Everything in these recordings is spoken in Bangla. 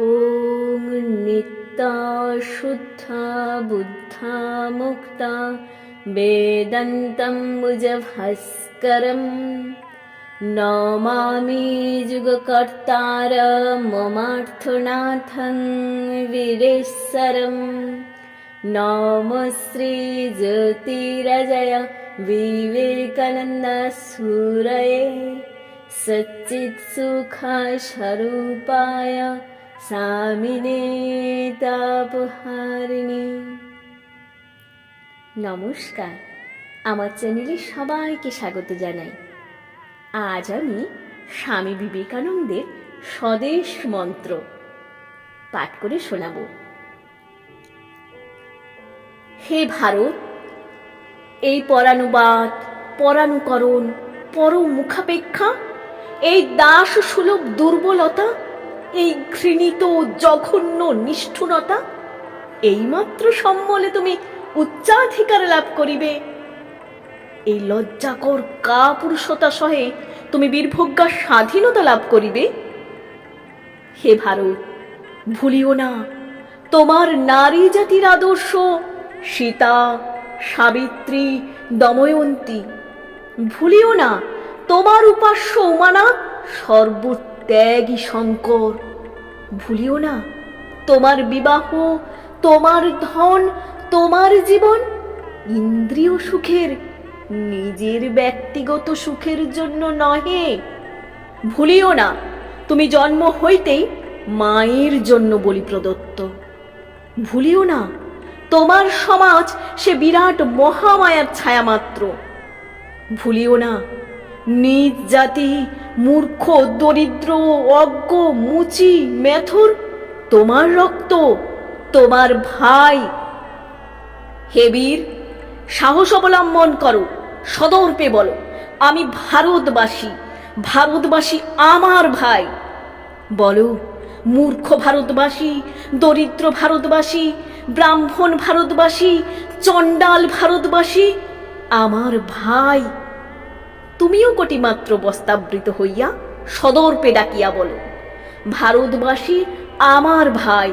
ॐ नित्या शुद्धा बुद्धा मुक्ता वेदन्तं मुजभास्करम् नमामि जुगकर्तार ममार्थनाथं वीरेश्वरम् नम श्रीज्योतिरजय विवेकानन्दसूरये सच्चित्सुखस्वरूपाय স্বামিনে তাপহারিণী নমস্কার, আমার চ্যানেলে সবাইকে স্বাগত জানাই। আজ আমি স্বামী বিবেকানন্দের স্বদেশ মন্ত্র পাঠ করে শোনাব। হে ভারত, এই পরানুবাদ, পরানুকরণ পর মুখাপেক্ষা এই দাস সুলভ দুর্বলতা এই ঘৃণিত জঘন্য নিষ্ঠুরতা, এইমাত্র সম্বলে তুমি উচ্চাধিকার লাভ করিবে। এই লজ্জাকর কাপুরুষতা সহে তুমি বীরভোগ্যা স্বাধীনতা লাভ করিবে। হে ভারত, ভুলিও না, তোমার নারী জাতির আদর্শ সীতা, সাবিত্রী, দময়ন্তী। ভুলিও না, তোমার উপাস্য উমানা উমানাথ সর্বত্যাগী শঙ্কর, ভুলিও না তোমার বিবাহ, তোমার ধন, তোমার জীবন, ইন্দ্রিয় সুখের, নিজের ব্যক্তিগত সুখের জন্য নহে। ভুলিও না, তুমি জন্ম হইতেই মায়ের জন্য বলি প্রদত্ত। ভুলিও না, তোমার সমাজ সে বিরাট মহামায়ার ছায়া মাত্র ভুলিও না, নিজ জাতি মূর্খ, দরিদ্র অজ্ঞ, মুচি, মেথর, তোমার রক্ত, তোমার ভাই। হে বীর, সাহস অবলম্বন করো, সদর্পে বলো, আমি ভারতবাসী ভারতবাসী আমার ভাই। বলো, মূর্খ ভারতবাসী, দরিদ্র ভারতবাসী, ব্রাহ্মণ ভারতবাসী, চণ্ডাল ভারতবাসী, আমার ভাই। তুমিও কোটিমাত্র বস্তাবৃত হইয়া সদর্পে ডাকিয়া বলো, ভারতবাসী, আমার ভাই,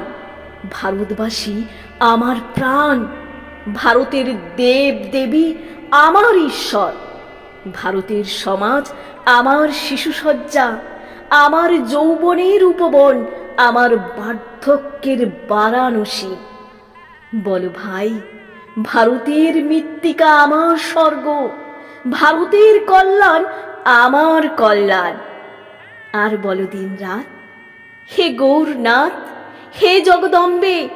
ভারতবাসী, আমার প্রাণ, ভারতের দেব দেবী, আমার ঈশ্বর, ভারতের সমাজ, আমার শিশুসজ্জা, আমার যৌবনের উপবন, আমার বার্ধক্যের বারাণসী। বলো ভাই, ভারতের মৃত্তিকা আমার স্বর্গ ভারতের কল্যাণ, আমার কল্যাণ। আর বলো দিন রাত, হে গৌরনাথ, হে জগদম্বে,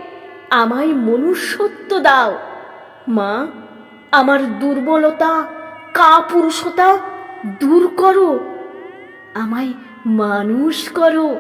আমায় মনুষ্যত্ব দাও। মা, আমার দুর্বলতা, কাপুরুষতা দূর করো। আমায় মানুষ করো।